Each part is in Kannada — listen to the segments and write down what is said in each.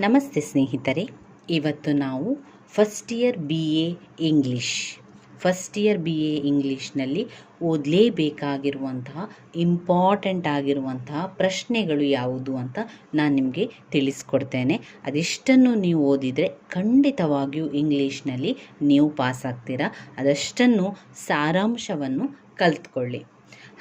ನಮಸ್ತೆ ಸ್ನೇಹಿತರೆ, ಇವತ್ತು ನಾವು first year B A English first year B A ಇಂಗ್ಲೀಷ್ನಲ್ಲಿ ಓದಲೇಬೇಕಾಗಿರುವಂತಹ ಇಂಪಾರ್ಟೆಂಟ್ ಆಗಿರುವಂತಹ ಪ್ರಶ್ನೆಗಳು ಯಾವುದು ಅಂತ ನಾನು ನಿಮಗೆ ತಿಳಿಸ್ಕೊಡ್ತೇನೆ. ಅದೆಷ್ಟನ್ನು ನೀವು ಓದಿದರೆ ಖಂಡಿತವಾಗಿಯೂ ಇಂಗ್ಲೀಷ್ನಲ್ಲಿ ನೀವು ಪಾಸ್ ಆಗ್ತೀರಾ, ಅದಷ್ಟನ್ನು ಸಾರಾಂಶವನ್ನು ಕಲ್ತ್ಕೊಳ್ಳಿ.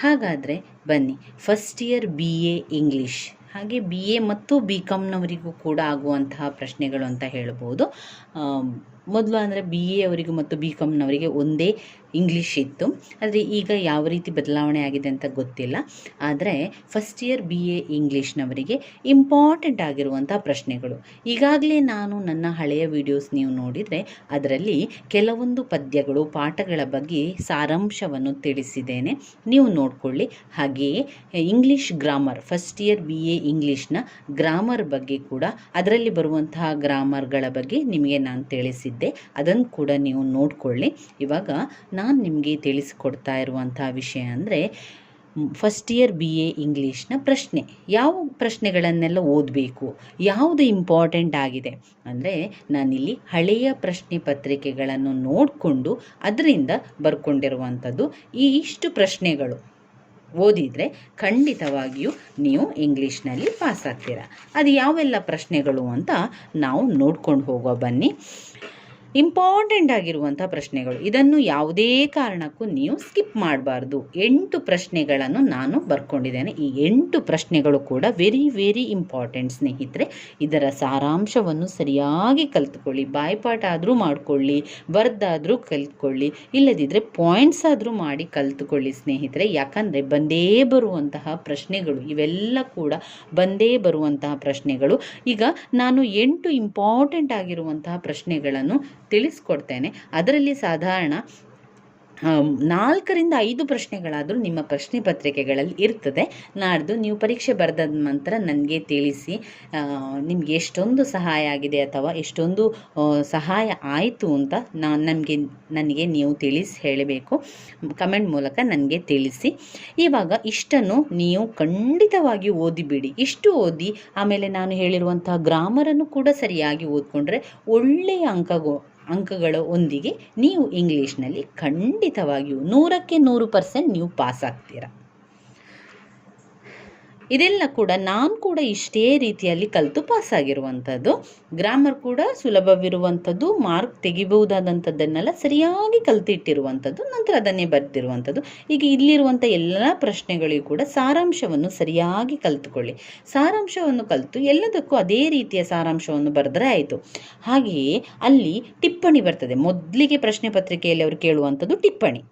ಹಾಗಾದರೆ ಬನ್ನಿ first year B A English ಹಾಗೆ ಬಿ ಎ ಮತ್ತು ಬಿ ಕಾಮ್ನವರಿಗೂ ಕೂಡ ಆಗುವಂತಹ ಪ್ರಶ್ನೆಗಳು ಅಂತ ಹೇಳ್ಬೋದು. ಮೊದಲು ಅಂದರೆ ಬಿ ಎ ಅವರಿಗೂ ಮತ್ತು ಬಿ ಕಾಮ್ನವರಿಗೆ ಒಂದೇ ಇಂಗ್ಲೀಷ್ ಇತ್ತು. ಆದರೆ ಈಗ ಯಾವ ರೀತಿ ಬದಲಾವಣೆ ಆಗಿದೆ ಅಂತ ಗೊತ್ತಿಲ್ಲ. ಆದರೆ ಫಸ್ಟ್ ಇಯರ್ ಬಿ ಎ ಇಂಗ್ಲೀಷ್ನವರಿಗೆ ಇಂಪಾರ್ಟೆಂಟ್ ಆಗಿರುವಂಥ ಪ್ರಶ್ನೆಗಳು. ಈಗಾಗಲೇ ನಾನು ನನ್ನ ಹಳೆಯ ವಿಡಿಯೋಸ್ ನೀವು ನೋಡಿದರೆ ಅದರಲ್ಲಿ ಕೆಲವೊಂದು ಪದ್ಯಗಳು, ಪಾಠಗಳ ಬಗ್ಗೆ ಸಾರಾಂಶವನ್ನು ತಿಳಿಸಿದ್ದೇನೆ. ನೀವು ನೋಡಿಕೊಳ್ಳಿ. ಹಾಗೆಯೇ English grammar first year B A ಇಂಗ್ಲೀಷ್ನ grammar ಬಗ್ಗೆ ಕೂಡ ಅದರಲ್ಲಿ ಬರುವಂತಹ ಗ್ರಾಮರ್ಗಳ ಬಗ್ಗೆ ನಿಮಗೆ ನಾನು ತಿಳಿಸಿದ್ದೆ. ಅದನ್ನು ಕೂಡ ನೀವು ನೋಡಿಕೊಳ್ಳಿ. ಇವಾಗ ನಾನು ನಿಮಗೆ ತಿಳಿಸಿಕೊಡ್ತಾ ಇರುವಂಥ ವಿಷಯ ಅಂದರೆ ಫಸ್ಟ್ ಇಯರ್ ಬಿ ಎ ಇಂಗ್ಲೀಷ್ನ ಪ್ರಶ್ನೆ. ಯಾವ ಪ್ರಶ್ನೆಗಳನ್ನೆಲ್ಲ ಓದಬೇಕು? ಯಾವುದು ಇಂಪಾರ್ಟೆಂಟ್ ಆಗಿದೆ? ಅಂದರೆ, ನಾನಿಲ್ಲಿ ಹಳೆಯ ಪ್ರಶ್ನೆ ಪತ್ರಿಕೆಗಳನ್ನು ನೋಡಿಕೊಂಡು ಅದರಿಂದ ಬರ್ಕೊಂಡಿರುವಂಥದ್ದು ಈ ಇಷ್ಟು ಪ್ರಶ್ನೆಗಳು. ಓದಿದರೆ ಖಂಡಿತವಾಗಿಯೂ ನೀವು ಇಂಗ್ಲೀಷ್ನಲ್ಲಿ ಪಾಸ್ ಆಗ್ತೀರ. ಅದು ಯಾವೆಲ್ಲ ಪ್ರಶ್ನೆಗಳು ಅಂತ ನಾವು ನೋಡ್ಕೊಂಡು ಹೋಗೋ ಬನ್ನಿ. ಇಂಪಾರ್ಟೆಂಟ್ ಆಗಿರುವಂಥ ಪ್ರಶ್ನೆಗಳು. ಇದನ್ನು ಯಾವುದೇ ಕಾರಣಕ್ಕೂ ನೀವು ಸ್ಕಿಪ್ ಮಾಡಬಾರ್ದು. ಎಂಟು ಪ್ರಶ್ನೆಗಳನ್ನು ನಾನು ಬರ್ಕೊಂಡಿದ್ದೇನೆ. ಈ ಎಂಟು ಪ್ರಶ್ನೆಗಳು ಕೂಡ ವೆರಿ ವೆರಿ ಇಂಪಾರ್ಟೆಂಟ್ ಸ್ನೇಹಿತರೆ. ಇದರ ಸಾರಾಂಶವನ್ನು ಸರಿಯಾಗಿ ಕಲ್ತ್ಕೊಳ್ಳಿ. ಬಾಯ್ಪಾಠ ಆದರೂ ಮಾಡಿಕೊಳ್ಳಿ. ಬರ್ದಾದರೂ ಕಲ್ತ್ಕೊಳ್ಳಿ. ಇಲ್ಲದಿದ್ದರೆ ಪಾಯಿಂಟ್ಸ್ ಆದರೂ ಮಾಡಿ ಕಲ್ತ್ಕೊಳ್ಳಿ ಸ್ನೇಹಿತರೆ. ಯಾಕಂದರೆ ಬಂದೇ ಬರುವಂತಹ ಪ್ರಶ್ನೆಗಳು, ಇವೆಲ್ಲ ಕೂಡ ಬಂದೇ ಬರುವಂತಹ ಪ್ರಶ್ನೆಗಳು. ಈಗ ನಾನು ಎಂಟು ಇಂಪಾರ್ಟೆಂಟ್ ಆಗಿರುವಂತಹ ಪ್ರಶ್ನೆಗಳನ್ನು ತಿಳಿಸ್ಕೊಡ್ತೇನೆ. ಅದರಲ್ಲಿ ಸಾಧಾರಣ ನಾಲ್ಕರಿಂದ ಐದು ಪ್ರಶ್ನೆಗಳಾದರೂ ನಿಮ್ಮ ಪ್ರಶ್ನೆ ಪತ್ರಿಕೆಗಳಲ್ಲಿ ಇರ್ತದೆ. ನಾಡ್ದು ನೀವು ಪರೀಕ್ಷೆ ಬರೆದ ನಂತರ ನನಗೆ ತಿಳಿಸಿ ನಿಮಗೆ ಎಷ್ಟೊಂದು ಸಹಾಯ ಆಗಿದೆ ಅಥವಾ ಎಷ್ಟೊಂದು ಸಹಾಯ ಆಯಿತು ಅಂತ ನಾನು ನಮಗೆ, ನನಗೆ ನೀವು ತಿಳಿಸಿ ಹೇಳಬೇಕು. ಕಮೆಂಟ್ ಮೂಲಕ ನನಗೆ ತಿಳಿಸಿ. ಇವಾಗ ಇಷ್ಟನ್ನು ನೀವು ಖಂಡಿತವಾಗಿ ಓದಿಬಿಡಿ. ಇಷ್ಟು ಓದಿ ಆಮೇಲೆ ನಾನು ಹೇಳಿರುವಂತಹ ಗ್ರಾಮರನ್ನು ಕೂಡ ಸರಿಯಾಗಿ ಓದ್ಕೊಂಡ್ರೆ ಒಳ್ಳೆಯ ಅಂಕಗೋ ಅಂಕಗಳ ಒಂದಿಗೆ ನೀವು ಇಂಗ್ಲೀಷ್ನಲ್ಲಿ ಖಂಡಿತವಾಗಿಯೂ ನೂರಕ್ಕೆ ನೂರು ಪರ್ಸೆಂಟ್ ನೀವು ಪಾಸ್ ಆಗ್ತೀರ. ಇದೆಲ್ಲ ಕೂಡ ನಾನು ಕೂಡ ಇಷ್ಟೇ ರೀತಿಯಲ್ಲಿ ಕಲಿತು ಪಾಸಾಗಿರುವಂಥದ್ದು. ಗ್ರಾಮರ್ ಕೂಡ ಸುಲಭವಿರುವಂಥದ್ದು ಮಾರ್ಕ್ ತೆಗಿಬಹುದಾದಂಥದ್ದನ್ನೆಲ್ಲ ಸರಿಯಾಗಿ ಕಲ್ತಿಟ್ಟಿರುವಂಥದ್ದು, ನಂತರ ಅದನ್ನೇ ಬರ್ತಿರುವಂಥದ್ದು ಈಗ ಇಲ್ಲಿರುವಂಥ ಎಲ್ಲ ಪ್ರಶ್ನೆಗಳಿಗೂ ಕೂಡ ಸಾರಾಂಶವನ್ನು ಸರಿಯಾಗಿ ಕಲ್ತುಕೊಳ್ಳಿ. ಸಾರಾಂಶವನ್ನು ಕಲಿತು ಎಲ್ಲದಕ್ಕೂ ಅದೇ ರೀತಿಯ ಸಾರಾಂಶವನ್ನು ಬರೆದ್ರೆ ಆಯಿತು. ಹಾಗೆಯೇ ಅಲ್ಲಿ ಟಿಪ್ಪಣಿ ಬರ್ತದೆ. ಮೊದಲಿಗೆ ಪ್ರಶ್ನೆ ಪತ್ರಿಕೆಯಲ್ಲಿ ಅವರು ಕೇಳುವಂಥದ್ದು ಟಿಪ್ಪಣಿ.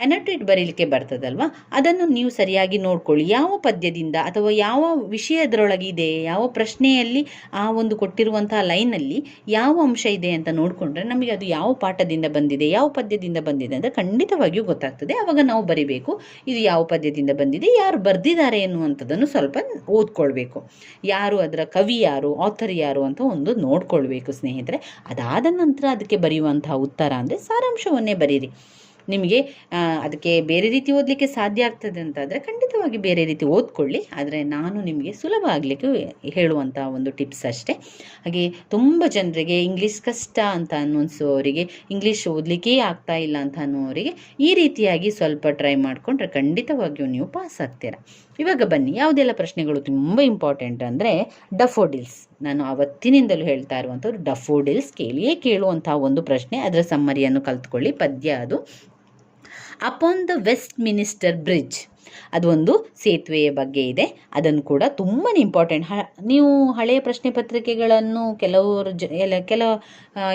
ಅನಟೇಟ್ ಬರೀಲಿಕ್ಕೆ ಬರ್ತದಲ್ವ? ಅದನ್ನು ನೀವು ಸರಿಯಾಗಿ ನೋಡ್ಕೊಳ್ಳಿ. ಯಾವ ಪದ್ಯದಿಂದ ಅಥವಾ ಯಾವ ವಿಷಯದರೊಳಗಿದೆ, ಯಾವ ಪ್ರಶ್ನೆಯಲ್ಲಿ ಆ ಒಂದು ಕೊಟ್ಟಿರುವಂತಹ ಲೈನಲ್ಲಿ ಯಾವ ಅಂಶ ಇದೆ ಅಂತ ನೋಡಿಕೊಂಡ್ರೆ ನಮಗೆ ಅದು ಯಾವ ಪಾಠದಿಂದ ಬಂದಿದೆ, ಯಾವ ಪದ್ಯದಿಂದ ಬಂದಿದೆ ಅಂತ ಖಂಡಿತವಾಗಿಯೂ ಗೊತ್ತಾಗ್ತದೆ. ಆವಾಗ ನಾವು ಬರಿಬೇಕು, ಇದು ಯಾವ ಪದ್ಯದಿಂದ ಬಂದಿದೆ, ಯಾರು ಬರೆದಿದ್ದಾರೆ ಎನ್ನುವಂಥದ್ದನ್ನು ಸ್ವಲ್ಪ ಓದ್ಕೊಳ್ಬೇಕು. ಯಾರು ಅದರ ಕವಿ ಯಾರು ಆಥರ್ ಯಾರು ಅಂತ ಒಂದು ನೋಡ್ಕೊಳ್ಬೇಕು ಸ್ನೇಹಿತರೆ. ಅದಾದ ನಂತರ ಅದಕ್ಕೆ ಬರೆಯುವಂತಹ ಉತ್ತರ ಅಂದರೆ ಸಾರಾಂಶವನ್ನೇ ಬರೀರಿ. ನಿಮಗೆ ಅದಕ್ಕೆ ಬೇರೆ ರೀತಿ ಓದಲಿಕ್ಕೆ ಸಾಧ್ಯ ಆಗ್ತದೆ ಅಂತಾದರೆ ಖಂಡಿತವಾಗಿ ಬೇರೆ ರೀತಿ ಓದ್ಕೊಳ್ಳಿ. ಆದರೆ ನಾನು ನಿಮಗೆ ಸುಲಭ ಆಗಲಿಕ್ಕೆ ಹೇಳುವಂಥ ಒಂದು ಟಿಪ್ಸ್ ಅಷ್ಟೇ. ಹಾಗೆ ತುಂಬ ಜನರಿಗೆ ಇಂಗ್ಲೀಷ್ ಕಷ್ಟ ಅಂತ ಅನ್ನಿಸುವವರಿಗೆ ಇಂಗ್ಲೀಷ್ ಓದಲಿಕ್ಕೆ ಆಗ್ತಾ ಇಲ್ಲ ಅಂತ ಅನ್ನೋರಿಗೆ ಈ ರೀತಿಯಾಗಿ ಸ್ವಲ್ಪ ಟ್ರೈ ಮಾಡಿಕೊಂಡ್ರೆ ಖಂಡಿತವಾಗಿಯೂ ನೀವು ಪಾಸ್ ಆಗ್ತೀರಾ. ಇವಾಗ ಬನ್ನಿ, ಯಾವುದೆಲ್ಲ ಪ್ರಶ್ನೆಗಳು ತುಂಬ ಇಂಪಾರ್ಟೆಂಟ್ ಅಂದರೆ ಡಫೋಡಿಲ್ಸ್. ನಾನು ಅವತ್ತಿನಿಂದಲೂ ಹೇಳ್ತಾ ಇರುವಂಥವ್ರು ಡಫೋಡಿಲ್ಸ್ ಕೇಳಿಯೇ ಕೇಳುವಂತಹ ಒಂದು ಪ್ರಶ್ನೆ. ಅದರ ಸಮ್ಮರಿಯನ್ನು ಕಲ್ತ್ಕೊಳ್ಳಿ. ಪದ್ಯ ಅದು. Upon the Westminster bridge ಅದೊಂದು ಸೇತುವೆಯ ಬಗ್ಗೆ ಇದೆ. ಅದನ್ನು ಕೂಡ ತುಂಬಾ ಇಂಪಾರ್ಟೆಂಟ್ ಹ, ನೀವು ಹಳೆಯ ಪ್ರಶ್ನೆ ಪತ್ರಿಕೆಗಳನ್ನು ಕೆಲವರು ಜ, ಎಲ್ಲ ಕೆಲ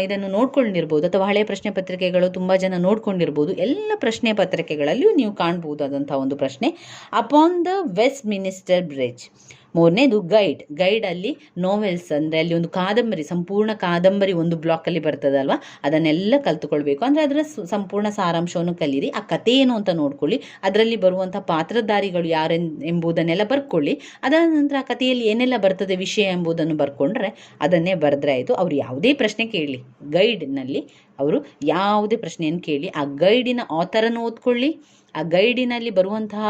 ಇದನ್ನು ನೋಡ್ಕೊಂಡಿರ್ಬೋದು ಅಥವಾ ಹಳೆಯ ಪ್ರಶ್ನೆ ಪತ್ರಿಕೆಗಳು ತುಂಬ ಜನ ನೋಡ್ಕೊಂಡಿರ್ಬೋದು. ಎಲ್ಲ ಪ್ರಶ್ನೆ ಪತ್ರಿಕೆಗಳಲ್ಲಿಯೂ ನೀವು ಕಾಣ್ಬೋದಾದಂಥ ಒಂದು ಪ್ರಶ್ನೆ. Upon the Westminster bridge ಮೂರನೇದು ಗೈಡ್. ಗೈಡಲ್ಲಿ ನೋವೆಲ್ಸ್ ಅಂದರೆ ಅಲ್ಲಿ ಒಂದು ಕಾದಂಬರಿ, ಸಂಪೂರ್ಣ ಕಾದಂಬರಿ ಒಂದು ಬ್ಲಾಕಲ್ಲಿ ಬರ್ತದಲ್ವ? ಅದನ್ನೆಲ್ಲ ಕಲ್ತುಕೊಳ್ಬೇಕು. ಅಂದರೆ ಅದರ ಸಂಪೂರ್ಣ ಸಾರಾಂಶವನ್ನು ಕಲೀರಿ. ಆ ಕಥೆ ಏನು ಅಂತ ನೋಡ್ಕೊಳ್ಳಿ. ಅದರಲ್ಲಿ ಬರುವಂಥ ಪಾತ್ರಧಾರಿಗಳು ಯಾರು ಎಂಬುದನ್ನೆಲ್ಲ ಬರ್ಕೊಳ್ಳಿ. ಅದಾದ ನಂತರ ಆ ಕಥೆಯಲ್ಲಿ ಏನೆಲ್ಲ ಬರ್ತದೆ, ವಿಷಯ ಎಂಬುದನ್ನು ಬರ್ಕೊಂಡ್ರೆ ಅದನ್ನೇ ಬರೆದ್ರೆ ಆಯಿತು. ಅವ್ರು ಯಾವುದೇ ಪ್ರಶ್ನೆ ಕೇಳಲಿ. ಗೈಡ್ನಲ್ಲಿ ಅವರು ಯಾವುದೇ ಪ್ರಶ್ನೆಯನ್ನು ಕೇಳಿ ಆ ಗೈಡಿನ ಆಥರನ್ನು ಓದ್ಕೊಳ್ಳಿ. ಆ ಗೈಡಿನಲ್ಲಿ ಬರುವಂತಹ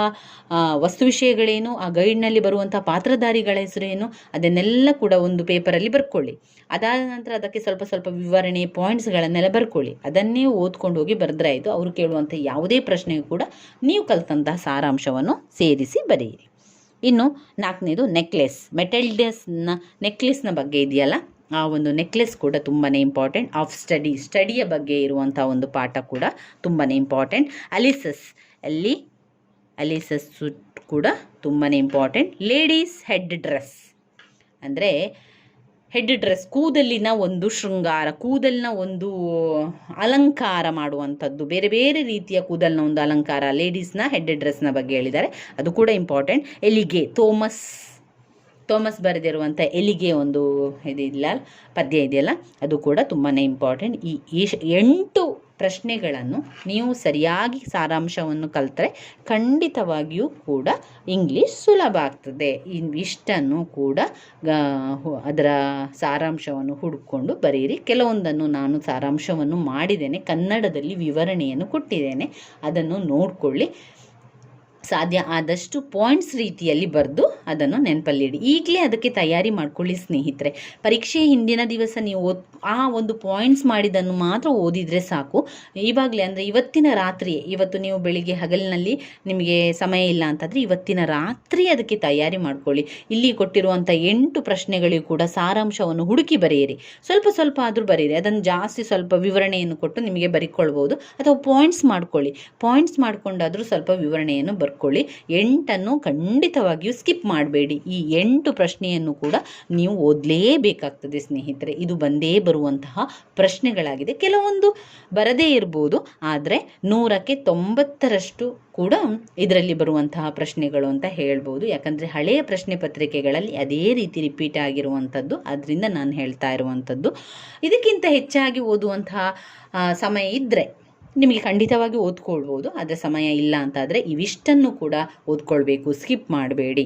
ವಸ್ತು ವಿಷಯಗಳೇನು, ಆ ಗೈಡ್ನಲ್ಲಿ ಬರುವಂತಹ ಪಾತ್ರಧಾರಿಗಳ ಹೆಸರೇನು, ಅದನ್ನೆಲ್ಲ ಕೂಡ ಒಂದು ಪೇಪರಲ್ಲಿ ಬರ್ಕೊಳ್ಳಿ. ಅದಾದ ನಂತರ ಅದಕ್ಕೆ ಸ್ವಲ್ಪ ಸ್ವಲ್ಪ ವಿವರಣೆ, ಪಾಯಿಂಟ್ಸ್ಗಳನ್ನೆಲ್ಲ ಬರ್ಕೊಳ್ಳಿ. ಅದನ್ನೇ ಓದ್ಕೊಂಡು ಹೋಗಿ ಬರೆದ್ರೆ ಆಯಿತು ಅವರು ಕೇಳುವಂಥ ಯಾವುದೇ ಪ್ರಶ್ನೆ ಕೂಡ ನೀವು ಕಲಿತಂತಹ ಸಾರಾಂಶವನ್ನು ಸೇರಿಸಿ ಬರೆಯಿರಿ. ಇನ್ನು ನಾಲ್ಕನೇದು ನೆಕ್ಲೆಸ್. ಮೆಟಲ್ಡಸ್ನ, ನೆಕ್ಲೆಸ್ನ ಬಗ್ಗೆ ಇದೆಯಲ್ಲ? ಆ ಒಂದು ನೆಕ್ಲೆಸ್ ಕೂಡ ತುಂಬಾ ಇಂಪಾರ್ಟೆಂಟ್. ಆಫ್ ಸ್ಟಡಿ, ಸ್ಟಡಿಯ ಬಗ್ಗೆ ಇರುವಂಥ ಒಂದು ಪಾಠ ಕೂಡ ತುಂಬಾ ಇಂಪಾರ್ಟೆಂಟ್. ಅಲಿಸಸ್. ಅಲ್ಲಿ ಅಲಿಸಸ್ ಕೂಡ ತುಂಬಾ ಇಂಪಾರ್ಟೆಂಟ್ ಲೇಡೀಸ್ ಹೆಡ್ ಡ್ರೆಸ್ ಅಂದರೆ ಹೆಡ್ ಡ್ರೆಸ್ ಕೂದಲಿನ ಒಂದು ಶೃಂಗಾರ, ಕೂದಲಿನ ಒಂದು ಅಲಂಕಾರ ಮಾಡುವಂಥದ್ದು. ಬೇರೆ ಬೇರೆ ರೀತಿಯ ಕೂದಲಿನ ಒಂದು ಅಲಂಕಾರ ಲೇಡೀಸ್ನ ಹೆಡ್ ಡ್ರೆಸ್ನ ಬಗ್ಗೆ ಹೇಳಿದ್ದಾರೆ. ಅದು ಕೂಡ ಇಂಪಾರ್ಟೆಂಟ್ ಎಲಿಗೆ ಥೋಮಸ್ ಥೋಮಸ್ ಬರೆದಿರುವಂಥ ಎಲಿಗೆ ಒಂದು ಇದಿಲ್ಲ, ಪದ್ಯ ಇದೆಯಲ್ಲ? ಅದು ಕೂಡ ತುಂಬಾ ಇಂಪಾರ್ಟೆಂಟ್ ಈ ಈ ಎಂಟು ಪ್ರಶ್ನೆಗಳನ್ನು ನೀವು ಸರಿಯಾಗಿ ಸಾರಾಂಶವನ್ನು ಕಲಿತ್ರೆ ಖಂಡಿತವಾಗಿಯೂ ಕೂಡ ಇಂಗ್ಲೀಷ್ ಸುಲಭ ಆಗ್ತದೆ. ಇಷ್ಟನ್ನು ಕೂಡ ಅದರ ಸಾರಾಂಶವನ್ನು ಹುಡುಕೊಂಡು ಬರೀರಿ. ಕೆಲವೊಂದನ್ನು ನಾನು ಸಾರಾಂಶವನ್ನು ಮಾಡಿದ್ದೇನೆ. ಕನ್ನಡದಲ್ಲಿ ವಿವರಣೆಯನ್ನು ಕೊಟ್ಟಿದ್ದೇನೆ. ಅದನ್ನು ನೋಡಿಕೊಳ್ಳಿ. ಸಾಧ್ಯ ಆದಷ್ಟು ಪಾಯಿಂಟ್ಸ್ ರೀತಿಯಲ್ಲಿ ಬರೆದು ಅದನ್ನು ನೆನಪಲ್ಲಿಡಿ. ಈಗಲೇ ಅದಕ್ಕೆ ತಯಾರಿ ಮಾಡ್ಕೊಳ್ಳಿ ಸ್ನೇಹಿತರೆ. ಪರೀಕ್ಷೆ ಹಿಂದಿನ ದಿವಸ ನೀವು ಓದ್ ಆ ಒಂದು ಪಾಯಿಂಟ್ಸ್ ಮಾಡಿದ್ದನ್ನು ಮಾತ್ರ ಓದಿದರೆ ಸಾಕು. ಇವಾಗಲೇ ಅಂದರೆ ಇವತ್ತಿನ ರಾತ್ರಿ, ಇವತ್ತು ನೀವು ಬೆಳಿಗ್ಗೆ ಹಗಲಿನಲ್ಲಿ ನಿಮಗೆ ಸಮಯ ಇಲ್ಲ ಅಂತಂದರೆ ಇವತ್ತಿನ ರಾತ್ರಿ ಅದಕ್ಕೆ ತಯಾರಿ ಮಾಡ್ಕೊಳ್ಳಿ. ಇಲ್ಲಿ ಕೊಟ್ಟಿರುವಂಥ ಎಂಟು ಪ್ರಶ್ನೆಗಳಿಗೂ ಕೂಡ ಸಾರಾಂಶವನ್ನು ಹುಡುಕಿ ಬರೆಯಿರಿ. ಸ್ವಲ್ಪ ಸ್ವಲ್ಪ ಆದರೂ ಬರೆಯಿರಿ. ಅದನ್ನು ಜಾಸ್ತಿ ಸ್ವಲ್ಪ ವಿವರಣೆಯನ್ನು ಕೊಟ್ಟು ನಿಮಗೆ ಬರಿಕೊಳ್ಬೋದು ಅಥವಾ ಪಾಯಿಂಟ್ಸ್ ಮಾಡ್ಕೊಳ್ಳಿ. ಪಾಯಿಂಟ್ಸ್ ಮಾಡಿಕೊಂಡಾದರೂ ಸ್ವಲ್ಪ ವಿವರಣೆಯನ್ನು ಬರ್ಕೊಳ್ಳಿ. ಎಂಟನ್ನು ಖಂಡಿತವಾಗಿಯೂ ಸ್ಕಿಪ್ ಮಾಡಬೇಡಿ. ಈ ಎಂಟು ಪ್ರಶ್ನೆಯನ್ನು ಕೂಡ ನೀವು ಓದಲೇಬೇಕಾಗ್ತದೆ ಸ್ನೇಹಿತರೆ. ಇದು ಬಂದೇ ಬರುವಂತಹ ಪ್ರಶ್ನೆಗಳಾಗಿದೆ. ಕೆಲವೊಂದು ಬರದೇ ಇರ್ಬೋದು, ಆದರೆ ನೂರಕ್ಕೆ ತೊಂಬತ್ತರಷ್ಟು ಕೂಡ ಇದರಲ್ಲಿ ಬರುವಂತಹ ಪ್ರಶ್ನೆಗಳು ಅಂತ ಹೇಳ್ಬೋದು. ಯಾಕಂದರೆ ಹಳೆಯ ಪ್ರಶ್ನೆ ಪತ್ರಿಕೆಗಳಲ್ಲಿ ಅದೇ ರೀತಿ ರಿಪೀಟ್ ಆಗಿರುವಂಥದ್ದು. ಅದರಿಂದ ನಾನು ಹೇಳ್ತಾ ಇರುವಂಥದ್ದು. ಇದಕ್ಕಿಂತ ಹೆಚ್ಚಾಗಿ ಓದುವಂತಹ ಸಮಯ ಇದ್ದರೆ ನಿಮಗೆ ಖಂಡಿತವಾಗಿ ಓದ್ಕೊಳ್ಬೋದು. ಆದರೆ ಸಮಯ ಇಲ್ಲ ಅಂತಾದರೆ ಇವಿಷ್ಟನ್ನು ಕೂಡ ಓದ್ಕೊಳ್ಬೇಕು. ಸ್ಕಿಪ್ ಮಾಡಬೇಡಿ.